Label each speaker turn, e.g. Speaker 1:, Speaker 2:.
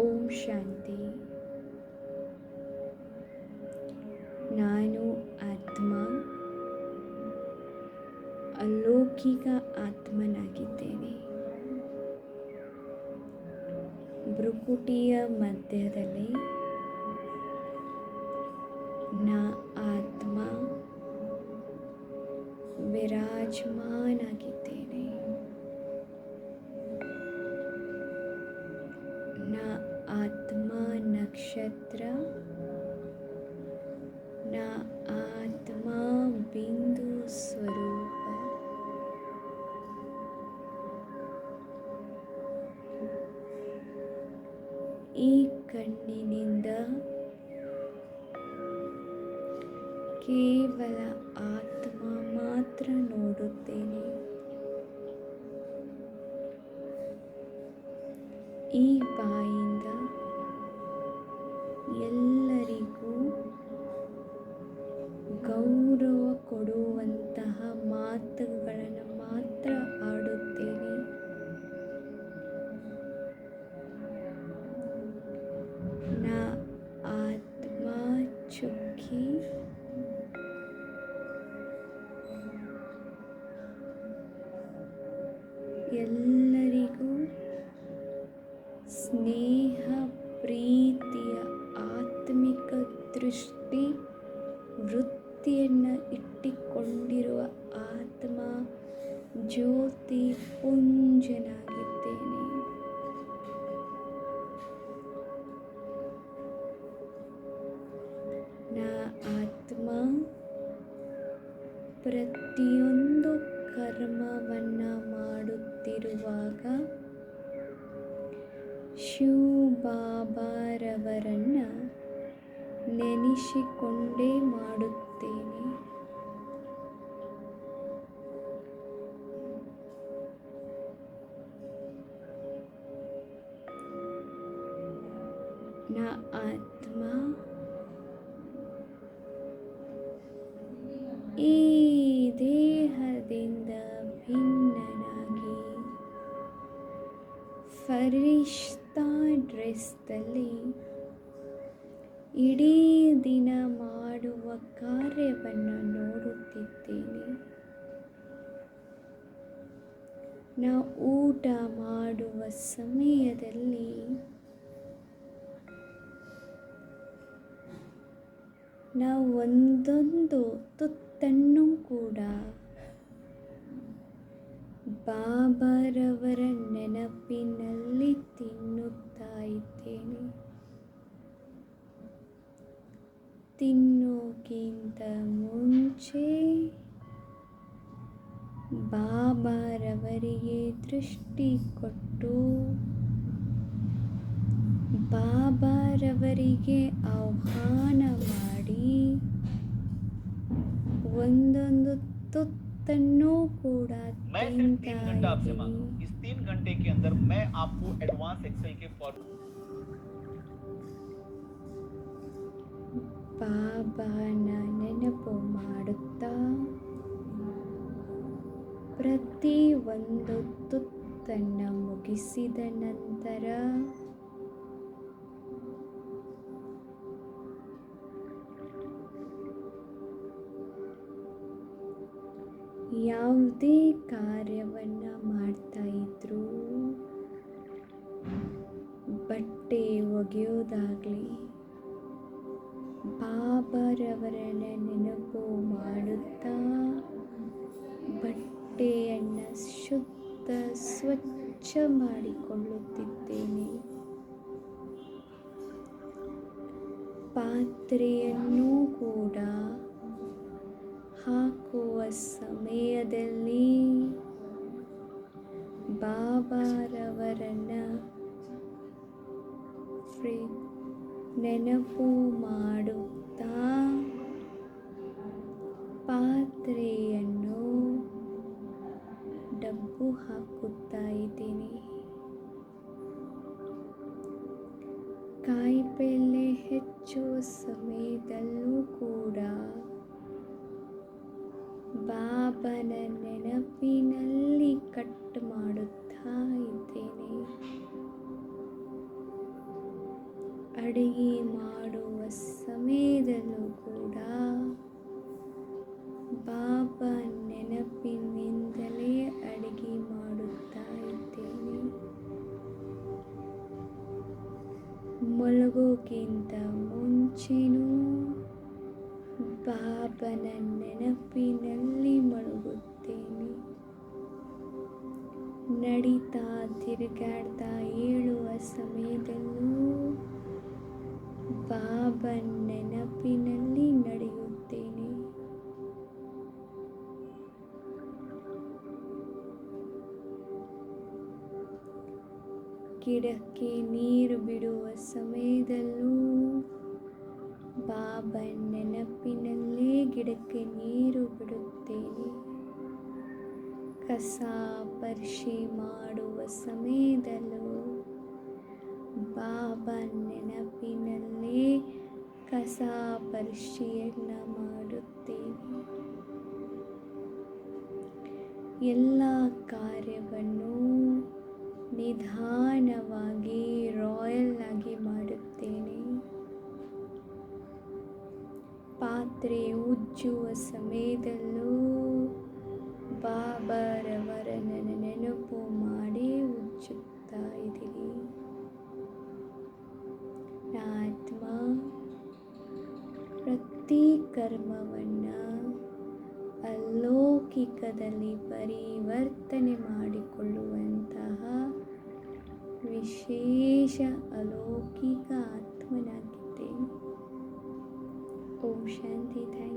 Speaker 1: ಓಂ ಶಾಂತಿ. ನಾನು ಆತ್ಮ ಅಲೌಕಿಕ ಆತ್ಮನಾಗಿದ್ದೇನೆ. ಭ್ರುಕುಟಿಯ ಮಧ್ಯದಲ್ಲಿ ನಾ ಆತ್ಮ ಬಿಂದು ಸ್ವರೂಪ. ಈ ಕಣ್ಣಿನಿಂದ ಕೇವಲ ಆತ್ಮ ಮಾತ್ರ ನೋಡುತ್ತೇನೆ. ಈ ಬಾಯಿಂದ ಎಲ್ಲರಿಗೂ ಸ್ನೇಹ ಪ್ರೀತಿಯ ಆತ್ಮಿಕ ದೃಷ್ಟಿ ವೃತ್ತಿಯನ್ನು ಇಟ್ಟಿಕೊಂಡಿರುವ ಆತ್ಮ ಜ್ಯೋತಿ ಪುಂಜನಾಗಿದ್ದೇನೆ. ನಾ ಆತ್ಮ ಪ್ರತಿಯೊಂದು ಕರ್ಮವನ್ನು ಮಾಡುತ್ತಿರುವಾಗ ಶಿವ ಬಾಬಾರವರನ್ನು ನೆನೆಸಿಕೊಂಡೇ ಮಾಡುತ್ತೇನೆ. ನಾ ಆತ್ಮ ಈ ದೇಹದಿಂದ ಫರಿಷ್ತಾ ಡ್ರೆಸ್ದಲ್ಲಿ ಇಡೀ ದಿನ ಮಾಡುವ ಕಾರ್ಯವನ್ನು ನೋಡುತ್ತಿದ್ದೇನೆ. ನಾ ಊಟ ಮಾಡುವ ಸಮಯದಲ್ಲಿ ನಾವು ಒಂದೊಂದು ತುತ್ತನ್ನು ಕೂಡ ಬಾಬಾರವರ ನೆನಪಿನಲ್ಲಿ ತಿನ್ನುತ್ತಾ ಇದ್ದೇನೆ ತಿನ್ನೋಕ್ಕಿಂತ ಮುಂಚೆ ಬಾಬಾರವರಿಗೆ ದೃಷ್ಟಿ ಕೊಟ್ಟು ಬಾಬಾರವರಿಗೆ ಆಹ್ವಾನ ಮಾಡಿ ಒಂದೊಂದು ತುತ್ತನ್ನು ಕೂಡ
Speaker 2: मैं सिर्फ तीन
Speaker 1: ತಿಂತಾ
Speaker 2: घंटा आपसे मांगा
Speaker 1: ಇದ್ದೀನಿ
Speaker 2: हूं। इस तीन घंटे के अंदर मैं आपको एडवांस एक्सेल के फॉर्म
Speaker 1: ಬಾಬಾನ ನೆನಪು ಮಾಡುತ್ತಾ ಪ್ರತಿ ಒಂದು ತುತ್ತನ್ನು ಮುಗಿಸಿದ ನಂತರ ಯಾವುದೇ ಕಾರ್ಯವನ್ನು ಮಾಡ್ತಾ ಇದ್ರು ಬಟ್ಟೆ ಒಗೆಯೋದಾಗಲಿ, ಬಾಬರವರನ್ನ ನೆನಪು ಮಾಡುತ್ತಾ ಬಟ್ಟೆಯನ್ನು ಶುದ್ಧ, ಸ್ವಚ್ಛ ಮಾಡಿಕೊಳ್ಳುತ್ತಿದ್ದೇನೆ. ಪಾತ್ರೆಯನ್ನು ಕೂಡ ಹಾಕುವ ಸಮಯದಲ್ಲಿ ಬಾಬಾರವರನ್ನ ಫ್ರೀ ನೆನಪು ಮಾಡುತ್ತಾ ಪಾತ್ರೆಯನ್ನು ಡಬ್ಬು ಹಾಕುತ್ತಾ ಇದ್ದೀನಿ. ಕಾಯಿಪಲ್ಲೆ ಹೆಚ್ಚುವ ಸಮಯದಲ್ಲೂ ಕೂಡ ಬಾಬನ ನೆನಪಿನಲ್ಲಿ ಕಟ್ ಮಾಡುತ್ತಾ ಇದ್ದೇನೆ. ಅಡುಗೆ ಮಾಡುವ ಸಮಯದಲ್ಲೂ ಕೂಡ ಬಾಬಾ ನೆನಪಿನಿಂದಲೇ ಅಡುಗೆ ಮಾಡುತ್ತಾ ಇದ್ದೇನೆ. ಮಲಗೋಕ್ಕಿಂತ ಮುಂಚೆನೂ ಬಾಬನ ನೆನಪಿನಲ್ಲಿ ಮಲಗುತ್ತೇನೆ ನಡೀತಾ ತಿರುಗಾಡ್ತಾ ಏಳುವ ಸಮಯದಲ್ಲೂ ಬಾಬ ನೆನಪಿನಲ್ಲಿ ನಡೆಯುತ್ತೇನೆ. ಗಿಡಕ್ಕೆ ನೀರು ಬಿಡುವ ಸಮಯದಲ್ಲೂ ಬಾಬನ ನೆನಪಿನಲ್ಲೇ ಗಿಡಕ್ಕೆ ನೀರು ಬಿಡುತ್ತೇನೆ. ಕಸ ಪರಿಶಿ ಮಾಡುವ ಸಮಯದಲ್ಲೂ ಬಾಬಾ ನೆನಪಿನಲ್ಲೇ ಕಸ ಪರ್ಶಿಯನ್ನ ಮಾಡುತ್ತೇನೆ. ಎಲ್ಲ ಕಾರ್ಯವನ್ನು ನಿಧಾನವಾಗಿ ಪಾತ್ರೆ ಉಜ್ಜುವ ಸಮಯದಲ್ಲೂ ಬಾಬಾರವರ ನೆನಪು ಮಾಡಿ ಉಜ್ಜುತ್ತಾ ಇದ್ದೀರಿ. ಆತ್ಮ ಪ್ರತಿ ಕರ್ಮವನ್ನು ಅಲೌಕಿಕದಲ್ಲಿ ಪರಿವರ್ತನೆ ಮಾಡಿಕೊಳ್ಳುವಂತಹ ವಿಶೇಷ ಅಲೌಕಿಕ ಆತ್ಮನಾಗಿದ್ದೇನೆ. ಓಂ ಶಾಂತಿ ಥ್ಯಾಂಕ್